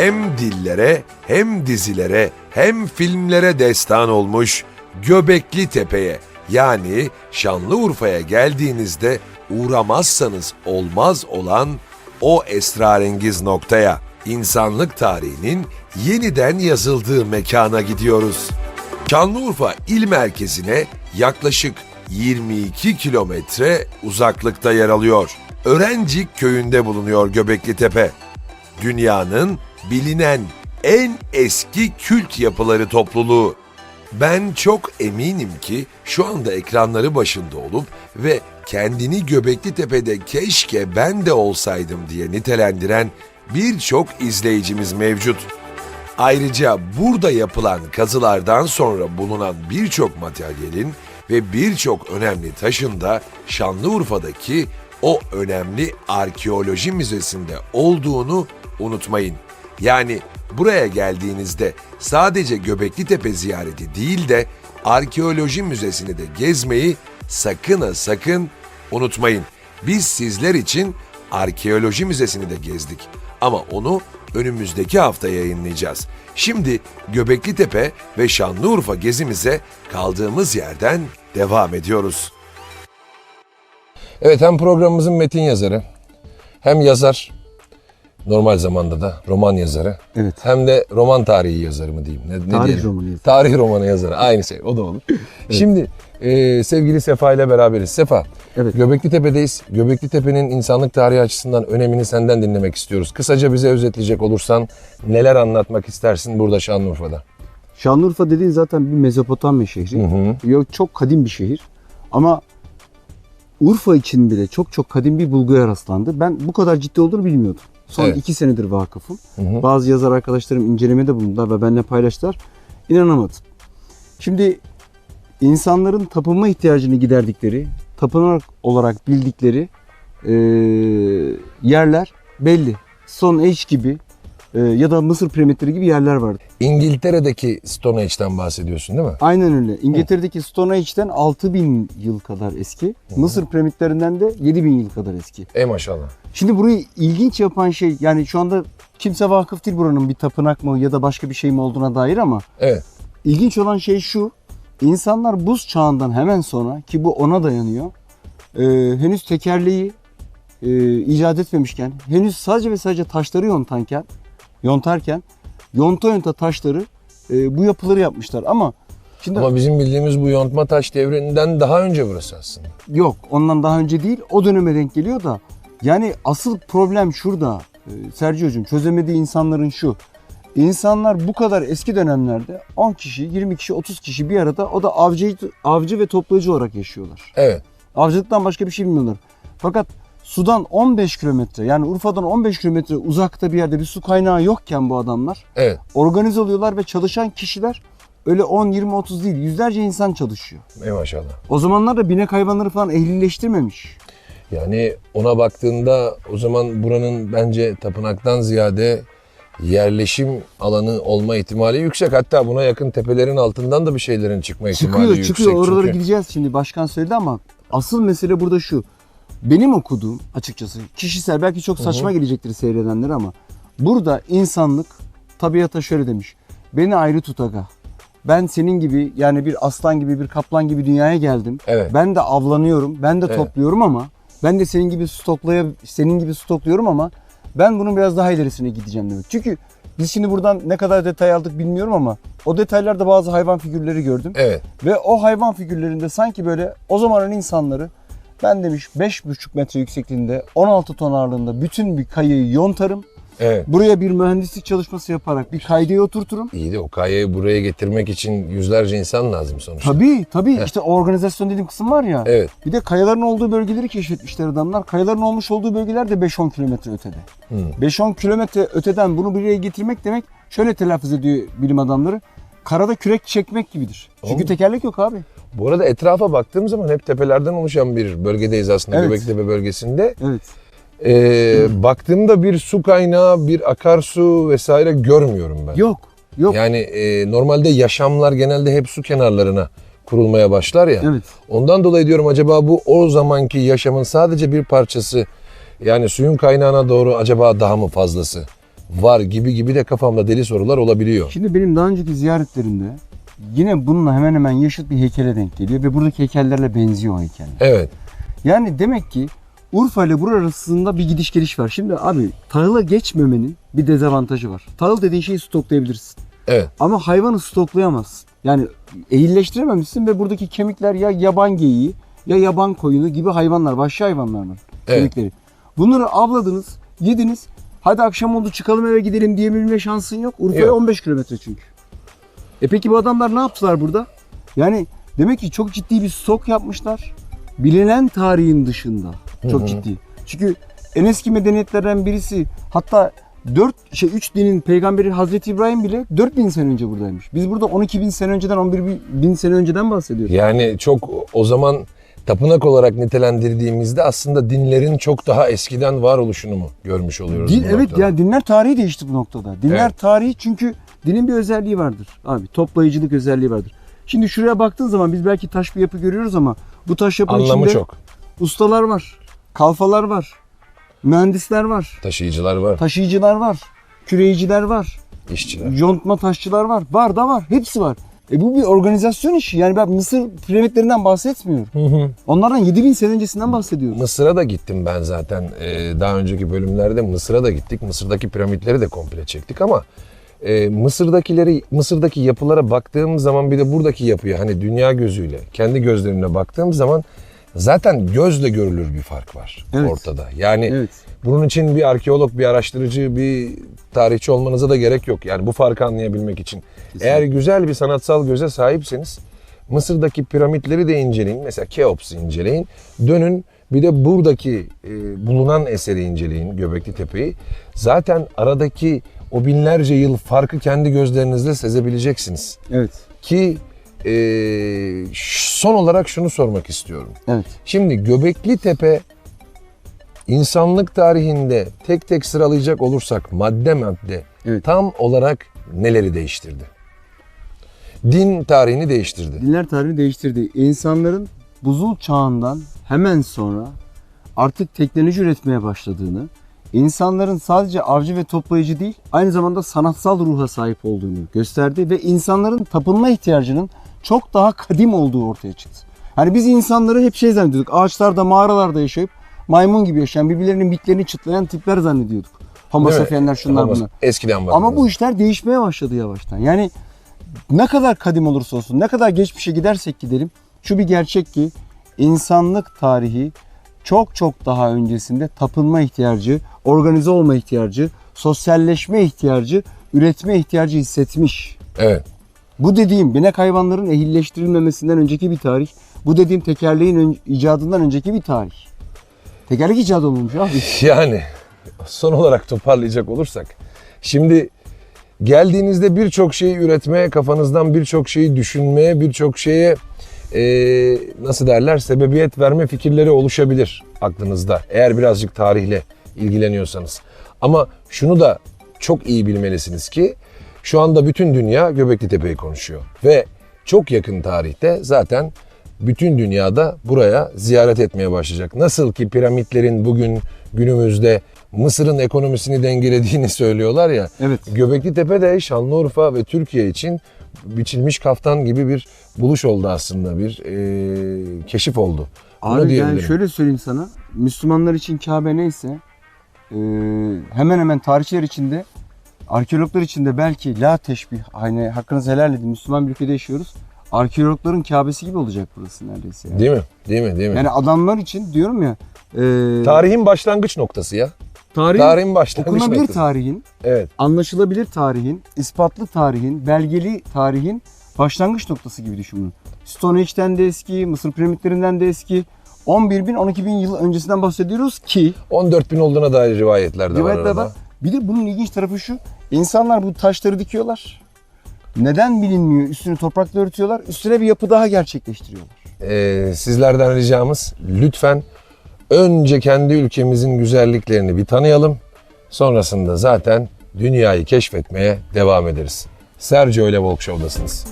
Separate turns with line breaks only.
hem dillere hem dizilere hem filmlere destan olmuş Göbekli Tepe'ye yani Şanlıurfa'ya geldiğinizde uğramazsanız olmaz olan o esrarengiz noktaya, insanlık tarihinin yeniden yazıldığı mekana gidiyoruz. Şanlıurfa il merkezine yaklaşık 22 kilometre uzaklıkta yer alıyor. Örencik köyünde bulunuyor Göbekli Tepe. Dünyanın bilinen en eski kült yapıları topluluğu. Ben çok eminim ki şu anda ekranları başında olup ve kendini Göbekli Tepe'de keşke ben de olsaydım diye nitelendiren birçok izleyicimiz mevcut. Ayrıca burada yapılan kazılardan sonra bulunan birçok materyalin ve birçok önemli taşın da Şanlıurfa'daki o önemli arkeoloji müzesinde olduğunu unutmayın. Yani buraya geldiğinizde sadece Göbekli Tepe ziyareti değil de arkeoloji müzesini de gezmeyi sakın ha sakın unutmayın. Biz sizler için arkeoloji müzesini de gezdik ama onu önümüzdeki hafta yayınlayacağız. Şimdi Göbekli Tepe ve Şanlıurfa gezimize kaldığımız yerden devam ediyoruz. Evet hem programımızın metin yazarı hem yazar normal zamanda da roman yazarı
Evet.
hem de roman tarihi yazarı mı diyeyim? Ne, ne
Tarih
diyelim?
romanı yazarı.
Tarih romanı yazarı aynı şey o da olur. Şimdi e, sevgili Sefa ile beraberiz. Sefa
Evet.
Göbekli Tepe'deyiz. Göbekli Tepe'nin insanlık tarihi açısından önemini senden dinlemek istiyoruz. Kısaca bize özetleyecek olursan neler anlatmak istersin burada Şanlıurfa'da?
Şanlıurfa dediğin zaten bir Mezopotamya şehri.
hı.
Yok çok kadim bir şehir. Ama Urfa için bile çok çok kadim bir bulguya rastlandı. Ben bu kadar ciddi olduğunu bilmiyordum. Son
Evet.
iki senedir vakıfım.
hı.
Bazı yazar arkadaşlarım incelemede bulundular ve benimle paylaştılar. İnanamadım. Şimdi insanların tapınma ihtiyacını giderdikleri, tapınak olarak bildikleri eee, yerler belli. Stone Age gibi eee, ya da Mısır piramitleri gibi yerler vardı.
İngiltere'deki Stone Age'den bahsediyorsun değil mi?
Aynen öyle. İngiltere'deki Stone Age'den 6000 yıl kadar eski. Mısır piramitlerinden de 7000 yıl kadar eski.
Ey maşallah.
Şimdi burayı ilginç yapan şey yani şu anda kimse vakıf değil buranın bir tapınak mı ya da başka bir şey mi olduğuna dair ama
Evet.
ilginç olan şey şu. İnsanlar buz çağından hemen sonra ki bu ona dayanıyor. e, henüz tekerleği e, icat etmemişken, henüz sadece ve sadece taşları yontarken, yontarken yonta yonta taşları e, bu yapıları yapmışlar. Ama şimdi
Ama bizim bildiğimiz bu yontma taş devrinden daha önce burası aslında.
Yok ondan daha önce değil o döneme denk geliyor da yani asıl problem şurada e, Sergio'cum çözemediği insanların şu. İnsanlar bu kadar eski dönemlerde 10 kişi, 20 kişi, 30 kişi bir arada o da avcı, avcı ve toplayıcı olarak yaşıyorlar.
Evet.
Avcılıktan başka bir şey bilmiyorlar. Fakat sudan 15 kilometre yani Urfa'dan 15 kilometre uzakta bir yerde bir su kaynağı yokken bu adamlar
Evet.
organize oluyorlar ve çalışan kişiler öyle 10, 20, 30 değil yüzlerce insan çalışıyor.
Ey maşallah.
O zamanlar da binek hayvanları falan ehlileştirmemiş.
Yani ona baktığında o zaman buranın bence tapınaktan ziyade yerleşim alanı olma ihtimali yüksek. Hatta buna yakın tepelerin altından da bir şeylerin çıkma ihtimali
Çıkıyor
yüksek.
çıkıyor oralara
Çünkü-
gideceğiz şimdi başkan söyledi ama asıl mesele burada şu. Benim okuduğum açıkçası kişisel belki çok saçma gelecektir seyredenlere ama burada insanlık tabiata şöyle demiş. Beni ayrı tut aga. Ben senin gibi yani bir aslan gibi bir kaplan gibi dünyaya geldim.
Evet.
Ben de avlanıyorum. Ben de
Evet.
topluyorum ama ben de senin gibi stoklaya senin gibi stokluyorum ama ben bunun biraz daha ilerisine gideceğim demek. Çünkü biz şimdi buradan ne kadar detay aldık bilmiyorum ama o detaylarda bazı hayvan figürleri gördüm.
Evet.
Ve o hayvan figürlerinde sanki böyle o zamanın insanları ben demiş 5,5 metre yüksekliğinde 16 ton ağırlığında bütün bir kayayı yontarım.
Evet.
Buraya bir mühendislik çalışması yaparak bir kaydaya oturturum.
İyi de o kayayı buraya getirmek için yüzlerce insan lazım sonuçta.
Tabii tabii işte organizasyon dediğim kısım var ya.
Evet.
Bir de kayaların olduğu bölgeleri keşfetmişler adamlar. Kayaların olmuş olduğu bölgeler de 5-10 kilometre ötede.
Hı.
5-10 kilometre öteden bunu buraya getirmek demek şöyle telaffuz ediyor bilim adamları. Karada kürek çekmek gibidir. Çünkü
Oğlum.
tekerlek yok abi.
Bu arada etrafa baktığım zaman hep tepelerden oluşan bir bölgedeyiz aslında
Evet.
Göbektepe bölgesinde.
Evet.
Ee, baktığımda bir su kaynağı, bir akarsu vesaire görmüyorum ben.
Yok. Yok.
Yani e, normalde yaşamlar genelde hep su kenarlarına kurulmaya başlar ya.
Evet.
Ondan dolayı diyorum acaba bu o zamanki yaşamın sadece bir parçası yani suyun kaynağına doğru acaba daha mı fazlası var gibi gibi de kafamda deli sorular olabiliyor.
Şimdi benim daha önceki ziyaretlerimde yine bununla hemen hemen yaşıt bir heykele denk geliyor ve buradaki heykellerle benziyor o heykeller.
Evet.
Yani demek ki Urfa ile Bur arasında bir gidiş geliş var. Şimdi abi tahıla geçmemenin bir dezavantajı var. Tahıl dediğin şeyi stoklayabilirsin.
Evet.
Ama hayvanı stoklayamazsın. Yani ehilleştirememişsin ve buradaki kemikler ya yaban geyiği ya yaban koyunu gibi hayvanlar, vahşi hayvanlar var.
Evet.
Kemikleri. Bunları avladınız, yediniz. Hadi akşam oldu çıkalım eve gidelim diyebilme şansın yok. Urfa'ya
Yok.
15 kilometre çünkü. E peki bu adamlar ne yaptılar burada? Yani demek ki çok ciddi bir stok yapmışlar. Bilinen tarihin dışında. Çok ciddi. Çünkü en eski medeniyetlerden birisi hatta 4 şey 3 dinin peygamberi Hazreti İbrahim bile 4000 sene önce buradaymış. Biz burada 12 bin sene önceden 11 bin sene önceden bahsediyoruz.
Yani çok o zaman tapınak olarak nitelendirdiğimizde aslında dinlerin çok daha eskiden varoluşunu mu görmüş oluyoruz?
Din,
bu
evet
noktada?
yani dinler tarihi değişti bu noktada. Dinler
Evet.
tarihi çünkü dinin bir özelliği vardır. Abi toplayıcılık özelliği vardır. Şimdi şuraya baktığın zaman biz belki taş bir yapı görüyoruz ama bu taş yapının
Anlamı
içinde
çok.
ustalar var, kalfalar var, mühendisler var,
Taşıyıcılar var,
taşıyıcılar var, küreyiciler var,
işçiler.
yontma taşçılar var. Var da var. Hepsi var. E bu bir organizasyon işi. Yani ben Mısır piramitlerinden bahsetmiyorum. Onlardan 7000 sene öncesinden bahsediyoruz.
Mısır'a da gittim ben zaten. Ee, daha önceki bölümlerde Mısır'a da gittik. Mısır'daki piramitleri de komple çektik ama e, Mısır'dakileri, Mısır'daki yapılara baktığım zaman bir de buradaki yapıya hani dünya gözüyle, kendi gözlerimle baktığım zaman zaten gözle görülür bir fark var
Evet.
ortada. Yani
Evet.
bunun için bir arkeolog, bir araştırıcı, bir tarihçi olmanıza da gerek yok. Yani bu farkı anlayabilmek için. Eğer güzel bir sanatsal göze sahipseniz Mısır'daki piramitleri de inceleyin. Mesela Keops'u inceleyin. Dönün bir de buradaki e, bulunan eseri inceleyin Göbekli Tepe'yi. Zaten aradaki o binlerce yıl farkı kendi gözlerinizle sezebileceksiniz.
Evet.
Ki e, ş- son olarak şunu sormak istiyorum.
Evet.
Şimdi Göbekli Tepe insanlık tarihinde tek tek sıralayacak olursak madde madde
Evet.
tam olarak neleri değiştirdi? Din tarihini değiştirdi.
Dinler tarihini değiştirdi. İnsanların buzul çağından hemen sonra artık teknoloji üretmeye başladığını, insanların sadece avcı ve toplayıcı değil, aynı zamanda sanatsal ruha sahip olduğunu gösterdi ve insanların tapınma ihtiyacının çok daha kadim olduğu ortaya çıktı. Hani biz insanları hep şey zannediyorduk. Ağaçlarda, mağaralarda yaşayıp maymun gibi yaşayan, birbirlerinin bitlerini çıtlayan tipler zannediyorduk. Homo sapiensler şunlar
Ama
bunlar.
Eskiden var.
Ama bu işler değişmeye başladı yavaştan. Yani ne kadar kadim olursa olsun, ne kadar geçmişe gidersek gidelim, şu bir gerçek ki insanlık tarihi çok çok daha öncesinde tapınma ihtiyacı, organize olma ihtiyacı, sosyalleşme ihtiyacı, üretme ihtiyacı hissetmiş.
Evet.
Bu dediğim binek hayvanların ehilleştirilmemesinden önceki bir tarih. Bu dediğim tekerleğin ön- icadından önceki bir tarih. Tekerlek icadı olmuş abi.
Yani son olarak toparlayacak olursak. Şimdi geldiğinizde birçok şeyi üretmeye, kafanızdan birçok şeyi düşünmeye, birçok şeye eee, nasıl derler sebebiyet verme fikirleri oluşabilir aklınızda. Eğer birazcık tarihle ilgileniyorsanız. Ama şunu da çok iyi bilmelisiniz ki şu anda bütün dünya Göbekli Tepe'yi konuşuyor. Ve çok yakın tarihte zaten bütün dünyada buraya ziyaret etmeye başlayacak. Nasıl ki piramitlerin bugün günümüzde Mısır'ın ekonomisini dengelediğini söylüyorlar ya.
Evet.
Göbekli Tepe de Şanlıurfa ve Türkiye için biçilmiş kaftan gibi bir buluş oldu aslında. Bir eee, keşif oldu. Bunu
Abi
diyebilirim.
şöyle söyleyeyim sana. Müslümanlar için Kabe neyse e, hemen hemen tarihçiler için de arkeologlar için de belki la teşbih hani hakkınızı helal edin Müslüman bir ülkede yaşıyoruz. Arkeologların Kabe'si gibi olacak burası neredeyse. Yani,
Değil mi? Değil mi? Değil mi?
yani adamlar için diyorum ya e,
Tarihin başlangıç noktası ya.
tarihin,
Tarihin başlangıç
okunabilir
noktası.
tarihin,
Evet.
anlaşılabilir tarihin, ispatlı tarihin, belgeli tarihin başlangıç noktası gibi düşün bunu. Stonehenge'den de eski, Mısır piramitlerinden de eski. 11 bin, 12 bin yıl öncesinden bahsediyoruz ki
14 bin olduğuna dair rivayetler de var
rivayetler
arada.
var. Bir de bunun ilginç tarafı şu. İnsanlar bu taşları dikiyorlar. Neden bilinmiyor? Üstünü toprakla örtüyorlar. Üstüne bir yapı daha gerçekleştiriyorlar.
Ee, sizlerden ricamız lütfen önce kendi ülkemizin güzelliklerini bir tanıyalım. Sonrasında zaten dünyayı keşfetmeye devam ederiz. Sergio ile Walk Show'dasınız.